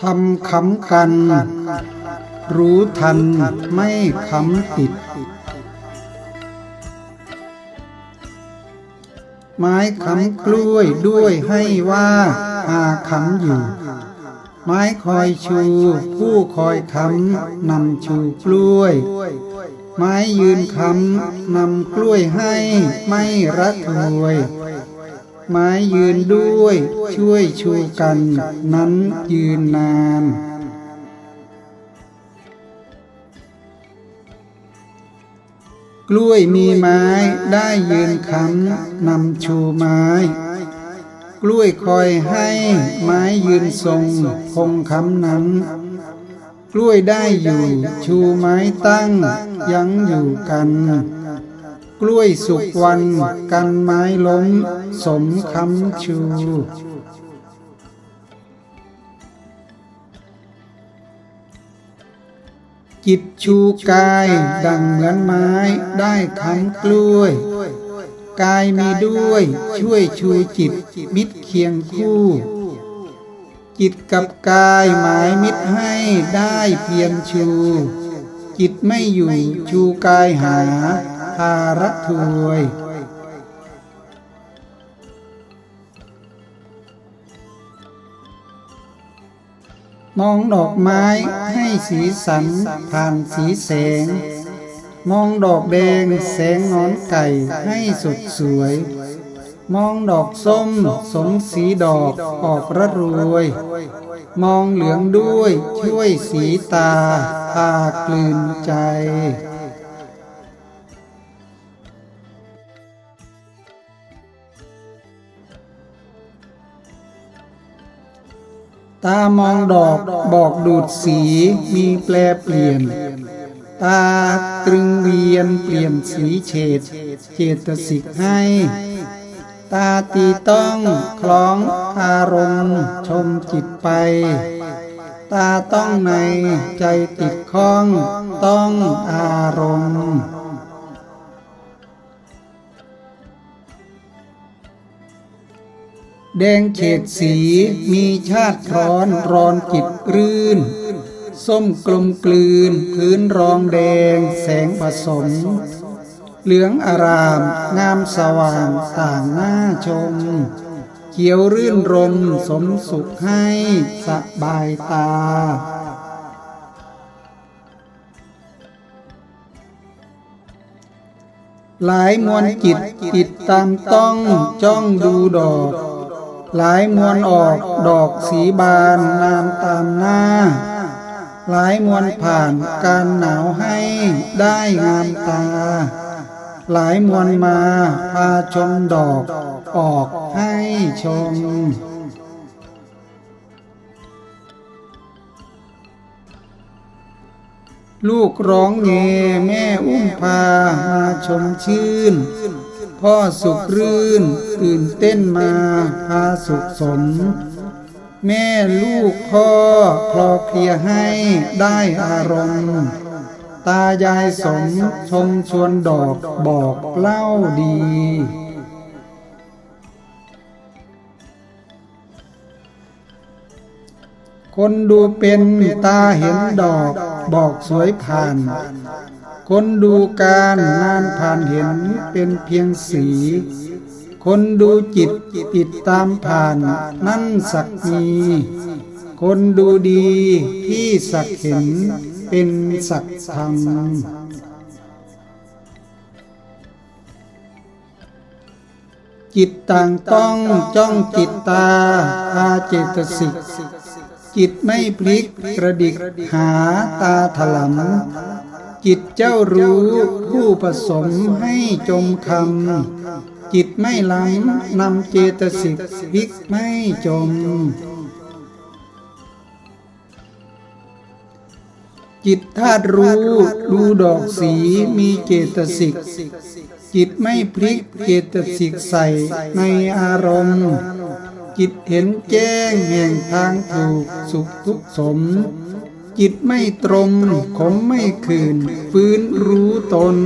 ทำขำกัน รู้ทันไม่ขำติด ไม้ขำกล้วยด้วยให้ว่าหาขำอยู่ ไม้คอยชู ผู้คอยขำนำชูกล้วย ไม้ยืนคำนำกล้วยให้ไม่ระทวย ไม้ยืนด้วย ช่วยชูกัน นั้นยืนนาน กล้วยมีไม้ได้ยืนคำนำชูไม้ กล้วยคอยให้ไม้ยืนทรงคงคำนั้นกล้วยได้อยู่ชูไม้ตั้ง ยังอยู่กัน กล้วยสุกวันกันไม้ล้มสมคำชู จิตชูกายดังเหมือนไม้ได้คำกล้วย กายมีด้วยช่วยชูจิตมิตรเคียงคู่ จิตกับกายหมายมิตรให้ได้เพียงชู จิตไม่อยู่ชูกายหา ภาระถวยมองดอกไม้ให้สีสันผ่านสีแสง มองดอกแดงแสงงอนไก่ให้สดสวย มองดอกส้มสมสีดอกออกระรวย มองเหลืองด้วยช่วยสีตาพากลืนใจ ตามองดอกบอกดูดสีมีแปลเปลี่ยน ตาตรึงเวียนเปลี่ยนสีเฉดเจตสิกให้ ตาตีต้องคล้องอารมณ์ชมจิตไป ตาต้องในใจติดข้องต้องอารมณ์ แดงเฉดสีมีชาติร้อนร้อนจิตรื่น ส้มกลมกลืน พื้นรองแดงแสงผสม เหลืองอาราม งามสว่างต่างหน้าชม เขียวรื่นรมสมสุขให้สบายตาหลายมวลจิตจิตตามต้องจ้องดูดอก หลายมวลออกดอกสีบานนามตามหน้า หลายมวลผ่านการหนาวให้ได้งามตา หลายมวลมาพาชมดอกออกให้ชมลูกร้องเงแม่อุ้มพามาชมชื่น พ่อสุขรื่นตื่นเต้นมาพาสุขสม แม่ลูกพ่อคลอเคลียให้ได้อารมณ์ ตายายสมชมชวนดอกบอกเล่าดีคนดูเป็นตาเห็นดอกบอกสวยผ่าน คนดูการนานผ่านเห็นเป็นเพียงสี คนดูจิตติดตามผ่านนั่นสักมี คนดูดีที่สักเห็นเป็นสักธรรมจิตต่างต้องจ้องจิตตาอาเจตสิก จิตไม่พลิกกระดิกหาตาถลำ จิตเจ้ารู้ผู้ผสมให้จงคำจิตไม่ไหลนำเจตสิกวิกไม่จม จิตธาตุรู้รูดอกสีมีเจตสิกจิตไม่พลิกเจตสิกใส่ในอารมณ์ จิตเห็นแจ้งแห่งทางถูกสุขทุกสม จิตไม่ตรง ขมไม่คืน ฟื้นรู้ตน